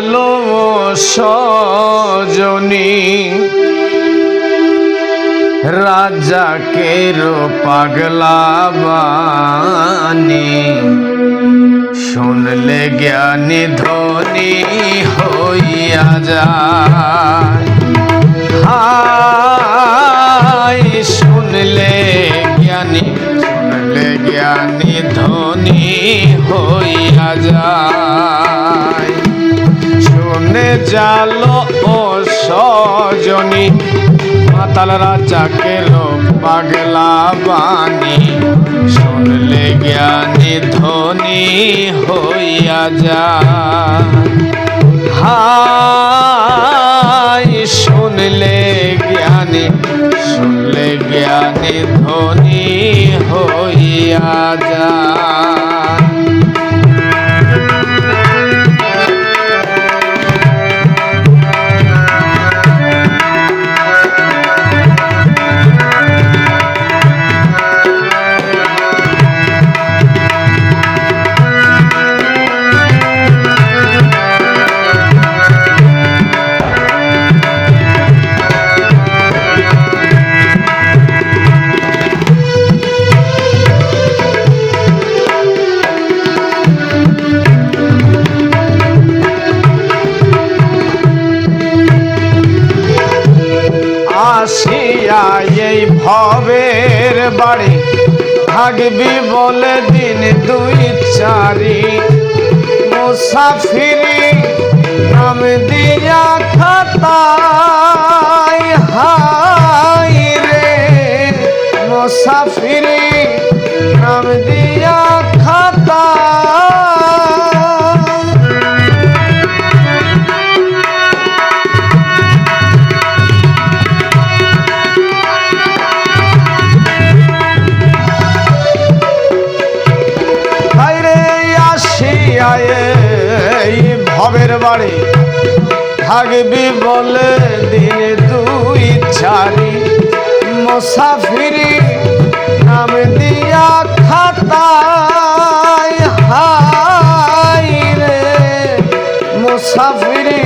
জালো সজনী। পাগলা বাণী। শুনলে জ্ঞানী ধ্বনি হইয়া যায়। শুনলে জ্ঞানী শুনলে জ্ঞানী ধ্বনি হইয়া যায়। শুনে জালো ও সজনী। মাতাল রাজা রাজাকে পাগলা বাণী। শুনলে জ্ঞানী ধনী হইয়া যায়। হাই, শুনলে জ্ঞানী শুনলে জ্ঞানী ধনী হইয়া যায়। থাকবি বলে দিন দুই চারি। মুসাফিরি থাকবি বলে দিন দুই চারি মুসাফিরি নাম দিয়া খাতায় হাই রে। মুসাফিরি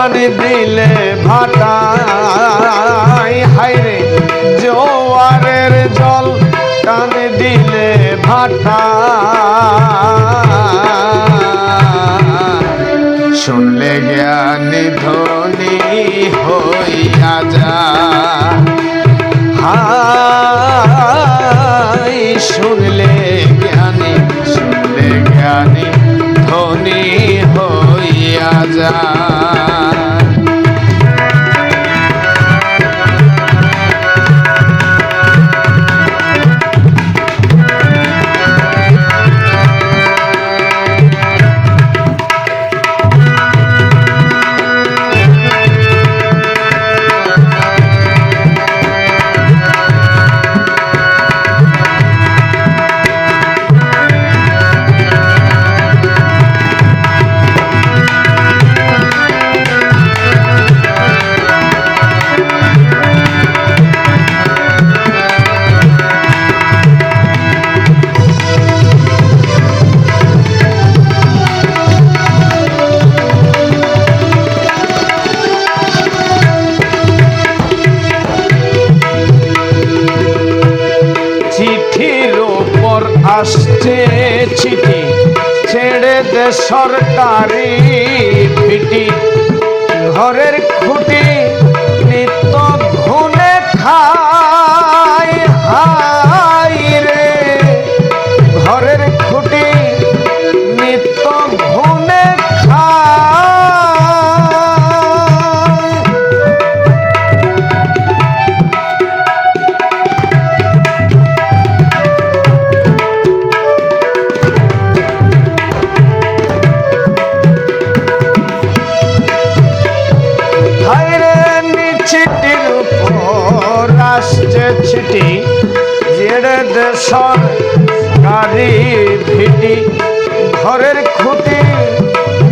টান দিলে ভাটাই হাইরে জোয়ারের জল টান দিলে ভাটা। শুনলে জ্ঞানী ধ্বনি হইয়া যা। হাই, শুনলে জ্ঞানী শুনলে জ্ঞানী ধ্বনি হইয়া যা। আসছে চিঠি। ছেড়ে দে সরকারি পিটি ঘরের খুঁটি চিঠি জেড়ে দেশর গাড়ি ভিটি। ঘরের খুঁটি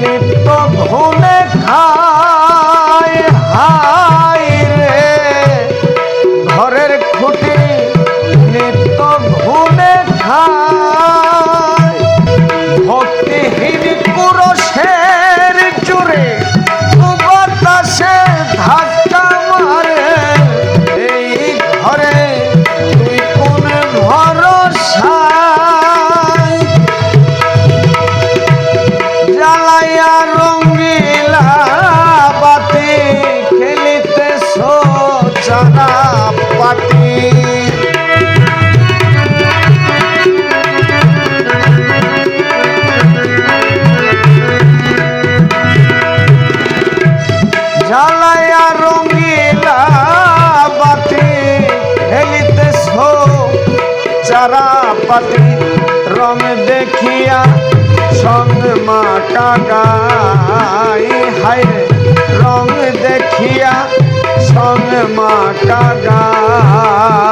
নিত্য ভুলে খায় হা লাগাই হায় রং দেখিয়া সং মা কাগাই।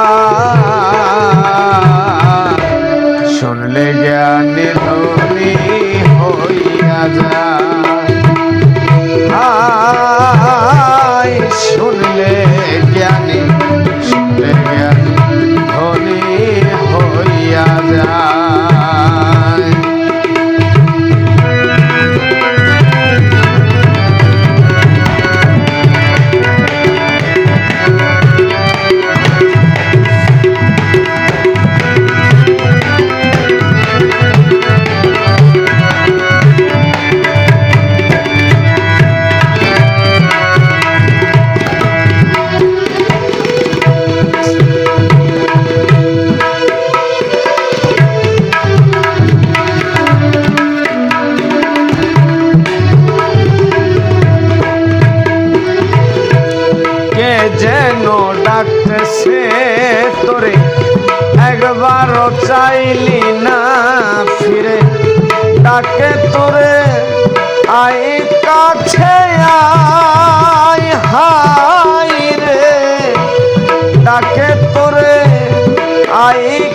কাছে তোরে। একবারও চাইলি না ফিরে। ডাকে তোরে আই কাছে আই হাই রে। ডাকে তোরে আই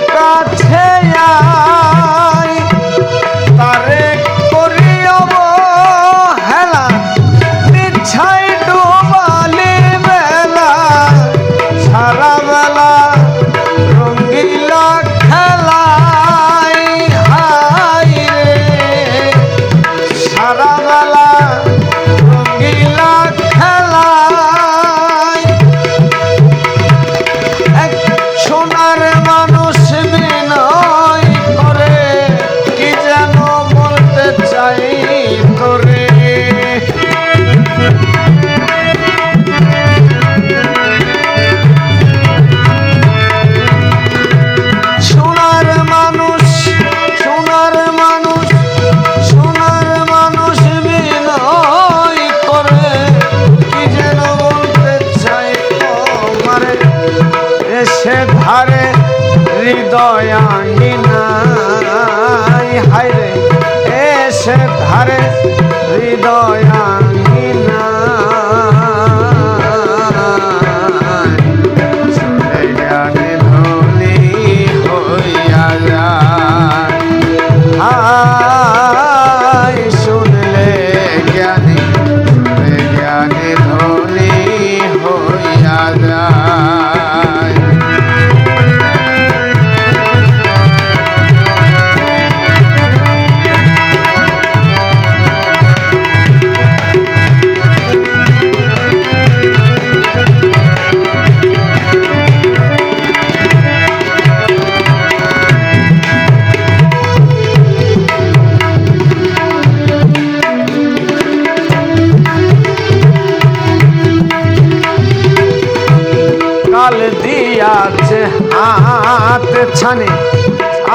চাঁদের ছানি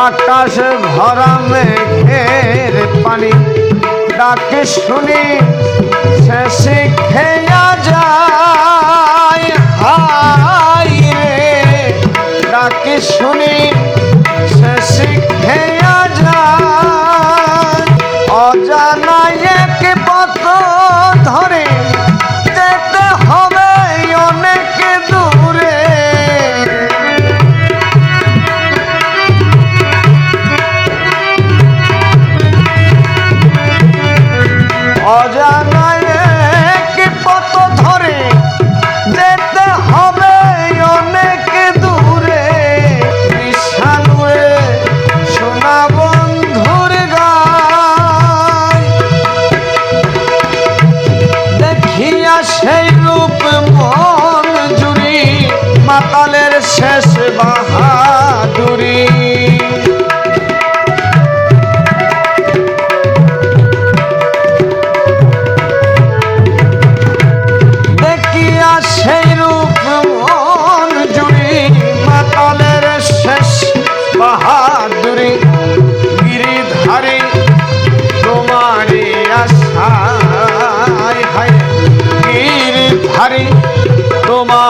আকাশ ভরা মেঘের পানি। ডাকে শুনি শেষে খেয়া যায় হাই রে। ডাকে শুনি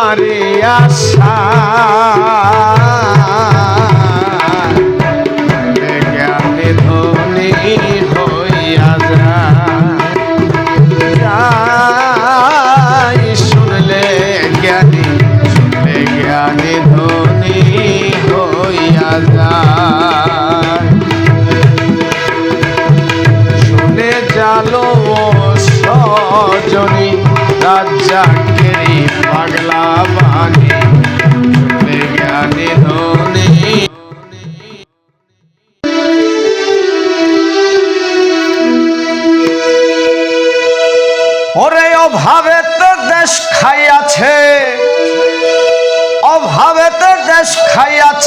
তোমারি আশা।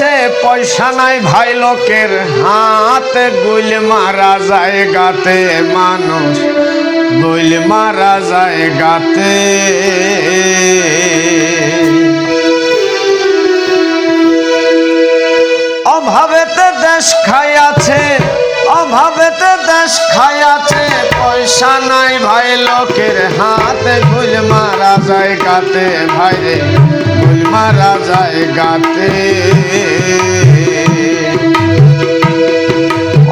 খাইয়াছে পয়সা নাই ভাই লোকের, হাতে গুল মারা যায় গাতে মানুষ গুল মারা যায় গাতে অভাবেতে দেশ খাইয়াছে অভাবেতে দেশ খাইয়াছে পয়সা নাই ভাই লোকের, হাতে গুল মারা যায় গাতে ভাই রে মারা যায় গাতে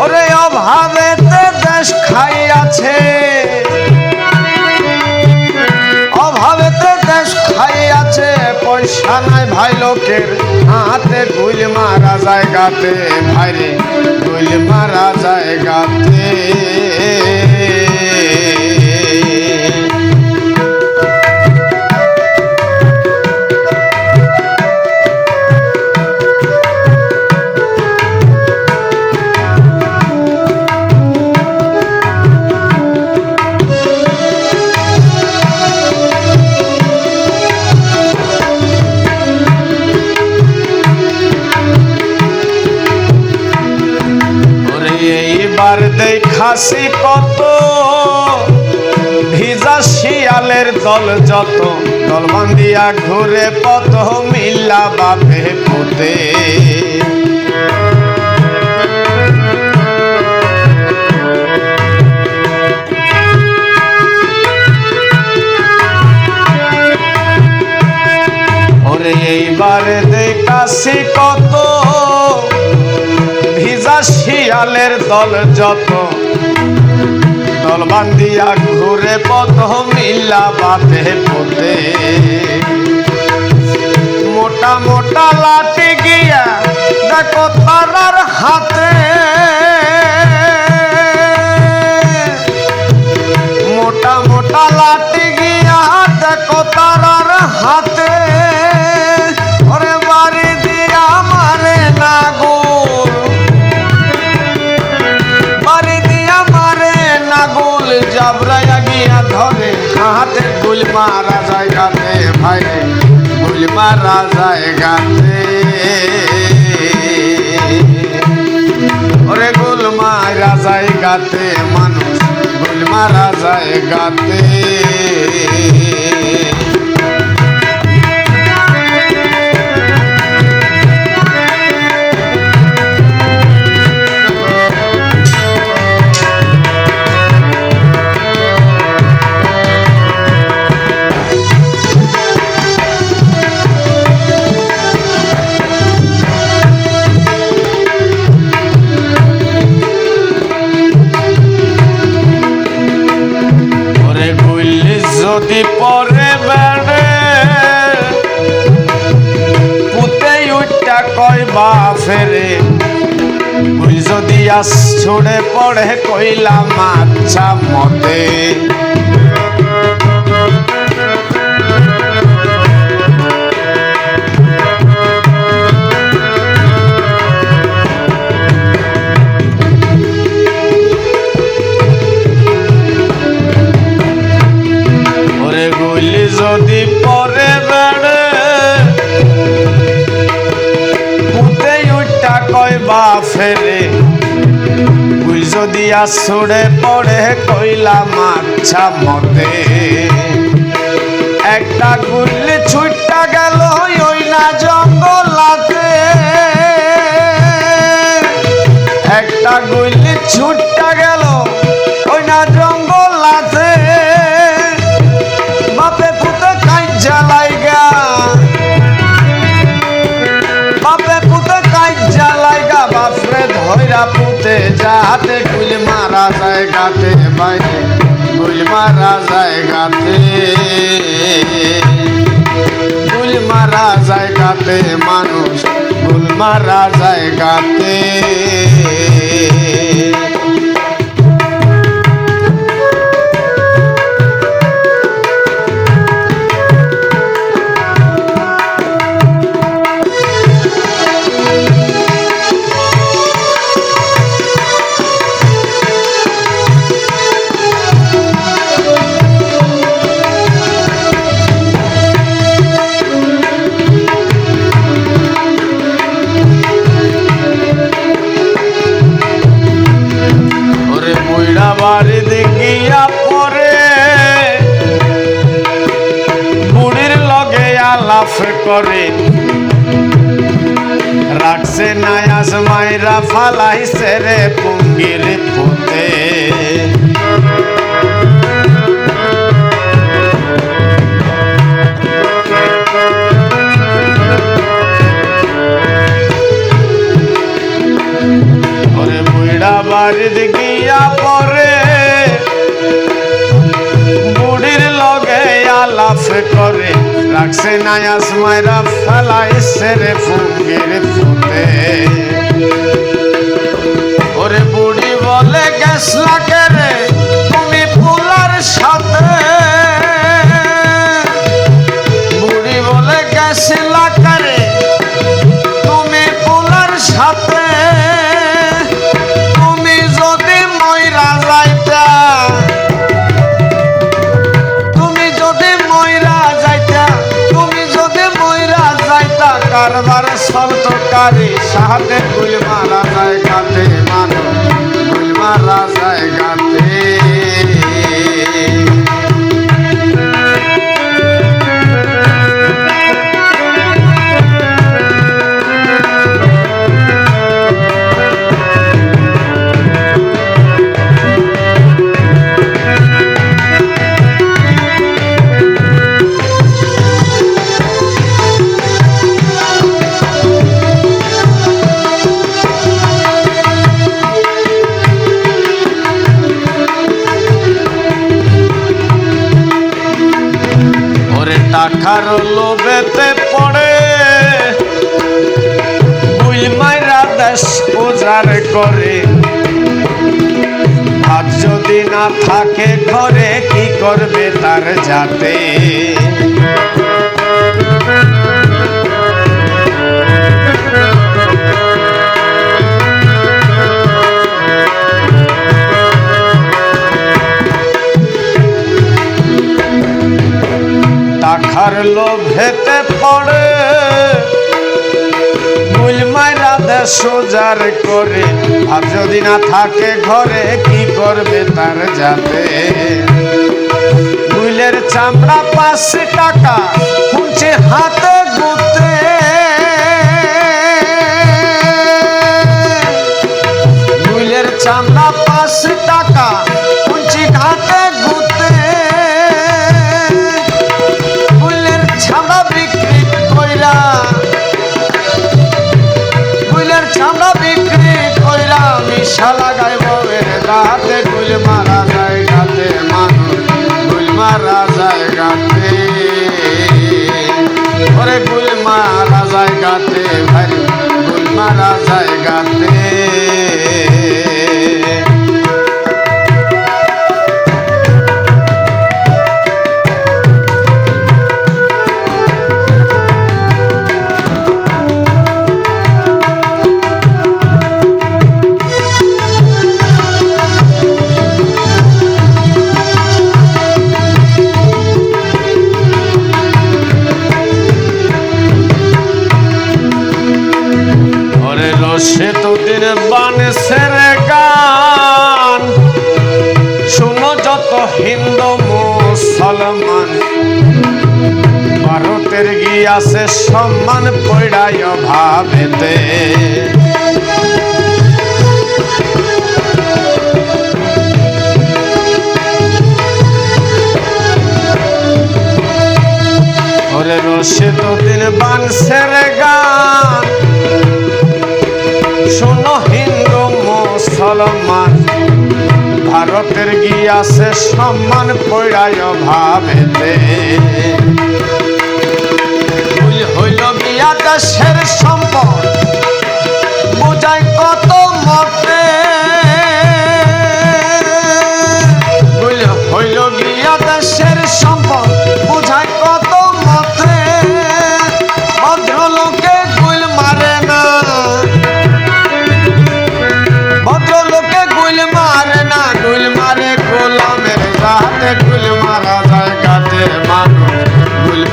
ওরে অভাবেতে দেশ খাইয়াছে। অভাবেতে দেশ খাইয়াছে, পয়সা নাই ভাই লোকের। হাতে গুল মারা যায় গাতে ভাইরে, গুল মারা যায় গাতে দেখাসি কত? ভিজা শিয়ালের দল যত, দল বান্ধিয়া ঘুরে পথ মিল্লা বাপে পুতে। এইবার দেখাসি কত? ভিজা শিয়ালের দল যত দল বান্ধিয়া ঘুরে পথ মিল্লা বাপে পথে। মোটা মোটা লাঠি গিয়া দেখো তারার হাতে। মোটা মোটা লাঠি গিয়া দেখো তারার হাতে। মারা যায় গাতে ভাই গুল মারা যায় গাতে ওরে গুল মারা যায় গাতে মানুষ গুল মারা যায় গাতে। ছুড়ে পড়ে কইলাম আচ্ছা মতে। যদি পড়ে কইলাম আচ্ছা মতে একটা গুল্লি ছুটটা গেল ওই না জঙ্গলাতে। একটা গুল্লি ছুটটা গেল গাতে বাইরে, গুল মারা যায় গাতে গুল মারা যায় গাতে মানুষ গুল মারা যায় গাতে করে। রাখছে নায়াস মাইরা ফালাইছে রে পুঙ্গির পুতে। বাড়ির রাখছে নায়াস মাইরা ফেলাইছে রে ফুঙ্গির ফুতে। ওরে বুড়ি বলে গেছলা রে, তুমি ফুলার সাথে। সন্তকারী সাথে গুল মারা যায় গাতে টাকার লোভেতে পড়ে। বুল মাইরা দেশ উজার করে। আর যদি না থাকে ঘরে, কি করবে তার যাতে টাকার লোভেতে পড়ে। বুল মাইরা দেশ সোজার করে। আর যদি না থাকে ঘরে, কি করবে তার যাতে বুলের চামড়া পাঁচ টাকা খুঁজে হাতে ওরে রশিদ দিন বানসের গান। শোনো হিন্দু মুসলমান, ভারতের গিয়াছে সম্মান পড়ায় ভাবেতে। হইল গিয়া দেশের সম্পদ, বুঝাই কত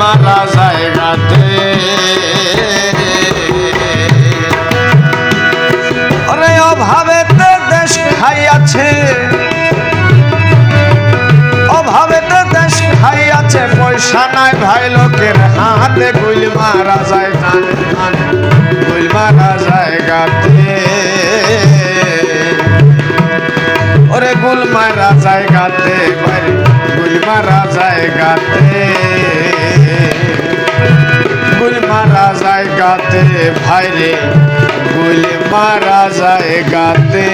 মারা জায়গাতে ওরে অভাবেতে দেশ খাইয়াছে। অভাবেতে দেশ খাইয়াছে, পয়সা নাই ভাই লোকের হাতে গুল মারা যায় গুল মারা জায়গাতে ওরে গুল মারা জায়গাতে গুল মারা গুল জায়গাতে ভাইরে গুল মারা জায়গাতে